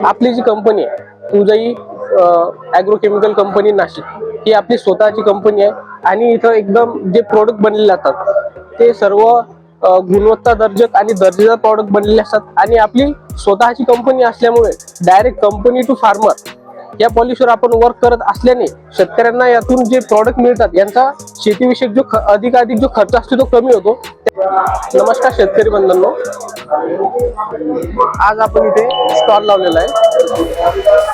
आपली जी कंपनी आहे तुझाई ॲग्रोकेमिकल कंपनी नाशिक ही आपली स्वतःची कंपनी आहे आणि इथं एकदम जे प्रोडक्ट बनलेले असतात ते सर्व गुणवत्ता दर्जक आणि दर्जेदार प्रॉडक्ट बनलेले असतात. आणि आपली स्वतःची कंपनी असल्यामुळे डायरेक्ट कंपनी टू फार्मर या पॉलिसीवर आपण वर्क करत असल्याने शेतकऱ्यांना यातून जे प्रॉडक्ट मिळतात यांचा शेतीविषयक जो अधिकाधिक जो खर्च असतो तो कमी होतो. नमस्कार शेतकरी बंधनो. आज आपण इथे स्टॉल लावलेला आहे.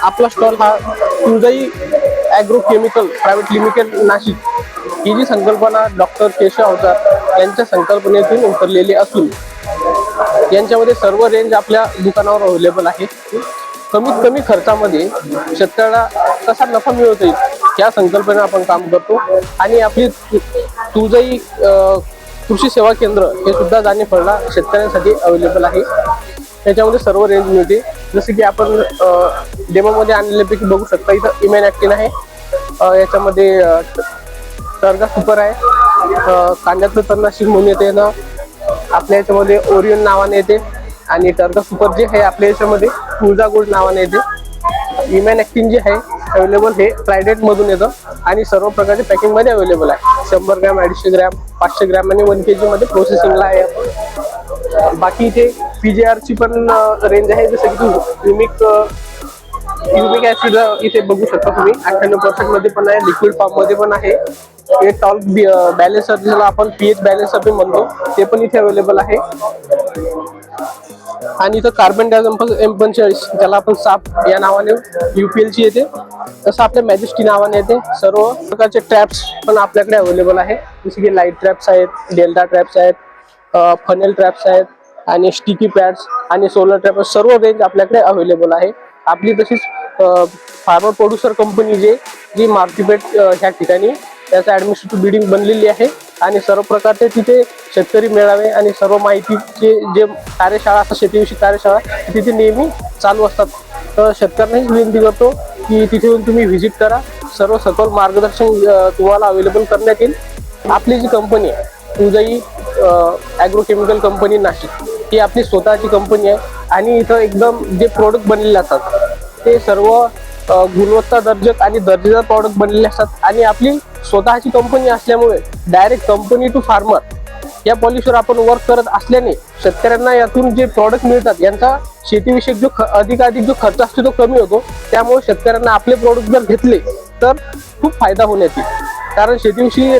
आपला स्टॉल हा Tuljai agro chemical private limited Nashik. ही जी संकल्पना डॉक्टर केशव अवतार यांच्या संकल्पनेतून उतरलेली असून यांच्यामध्ये सर्व रेंज आपल्या दुकानावर अवेलेबल आहे. कमीत कमी खर्चामध्ये शेतकऱ्याला कसा नफा मिळवता येईल या संकल्पने आपण काम करतो. आणि आपली तु- तुळजाई कृषी सेवा केंद्र हे सुद्धा जाणे फळला शेतकऱ्यांसाठी अवेलेबल आहे. त्याच्यामध्ये सर्व रेंज मिळते. जसं की आपण डेमोमध्ये आणलेल्यापैकी बघू शकता इथं इमेन ॲक्टिन आहे. याच्यामध्ये टर्गा सुपर आहे. कांद्यातलं तन्नाशिक म्हणून येते ना. आपल्या याच्यामध्ये ओरियन नावाने येते. आणि टर्क सुपर जे आहे आपल्या याच्यामध्ये तुळजा गोल्ड नावाने येते. इमॅन ॲक्टिन जे आहे अवेलेबल हे फ्रायडेट मधून येतं. आणि सर्व प्रकारचे पॅकिंगमध्ये अवेलेबल आहे. शंभर ग्रॅम अडीचशे ग्रॅम पाचशे ग्रॅम आणि वन के जी मध्ये प्रोसेसिंगला आहे. बाकी इथे पीजीआर ची पण रेंज आहे. जसं की युमिक युमिक ऍसिड इथे बघू शकता तुम्ही. अठ्ठ्याण्णव पर्सेंटमध्ये पण आहे. लिक्विड फॉर्ममध्ये पण आहे. हे टॉल बॅलेन्सर ज्याला आपण पीएच बॅलेन्सर पण म्हणतो ते पण इथे अवेलेबल आहे. आणि इथं कार्बन डायझम एम ज्याला आपण साप या नावाने युपीएल ची येते. तसं आपल्या मॅजेस्टी नावाने येते. सर्व प्रकारचे ट्रॅप्स पण आपल्याकडे अवेलेबल आहे. जसे की लाइट ट्रॅप्स आहेत डेल्टा ट्रॅप्स आहेत फनेल ट्रॅप्स आहेत आणि स्टिकी पॅड्स आणि सोलर ट्रॅप सर्व रेंज आपल्याकडे अवेलेबल आहे. आपली तशीच फार्मर प्रोड्युसर कंपनी जे जी मार्केट ह्या ठिकाणी त्याचं ऍडमिनिस्ट्रेटिव्ह बिल्डिंग बनलेली आहे. आणि सर्व प्रकारचे तिथे शेतकरी मेळावे आणि सर्व माहितीचे जे कार्यशाळा असतात शेतीविषयी कार्यशाळा तिथे नेहमी चालू असतात. तर शेतकऱ्यांनाही विनंती करतो की तिथे येऊन तुम्ही व्हिजिट करा. सर्व सखोल मार्गदर्शन तुम्हाला अवेलेबल करण्यात येईल. आपली जी कंपनी आहे तुझाई ॲग्रोकेमिकल कंपनी नाशिक ही आपली स्वतःची कंपनी आहे. आणि इथं एकदम जे प्रोडक्ट बनलेले असतात ते सर्व गुणवत्ता दर्जक आणि दर्जेदार प्रॉडक्ट बनलेले असतात. आणि आपली स्वतःची कंपनी असल्यामुळे डायरेक्ट कंपनी टू फार्मर या पॉलिसीवर आपण वर्क करत असल्याने शेतकऱ्यांना यातून जे प्रॉडक्ट मिळतात यांचा शेतीविषयक जो अधिकाधिक जो खर्च असतो तो कमी होतो. त्यामुळे शेतकऱ्यांना आपले प्रॉडक्ट जर घेतले तर खूप फायदा होण्यात येईल कारण शेतीविषयी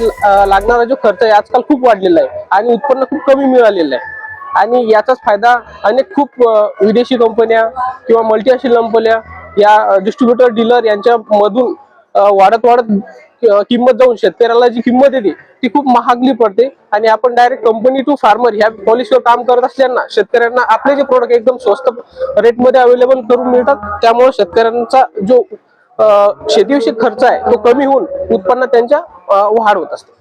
लागणारा जो खर्च आहे आजकाल खूप वाढलेला आहे आणि उत्पन्न खूप कमी मिळालेलं आहे. आणि याचाच फायदा अनेक खूप विदेशी कंपन्या किंवा मल्टीनॅशनल कंपन्या या डिस्ट्रीब्युटर डीलर यांच्या मधून वाढत वाढत किंमत जाऊन शेतकऱ्याला जी किंमत येते ती खूप महागली पडते. आणि आपण डायरेक्ट कंपनी टू फार्मर ह्या पॉलिसीवर काम करत असल्याना शेतकऱ्यांना आपले जे प्रोडक्ट एकदम स्वस्त रेटमध्ये अवेलेबल करून मिळतात त्यामुळे शेतकऱ्यांचा जो शेतीविषयी खर्च आहे तो कमी होऊन उत्पन्न त्यांच्या वाढ होत असते.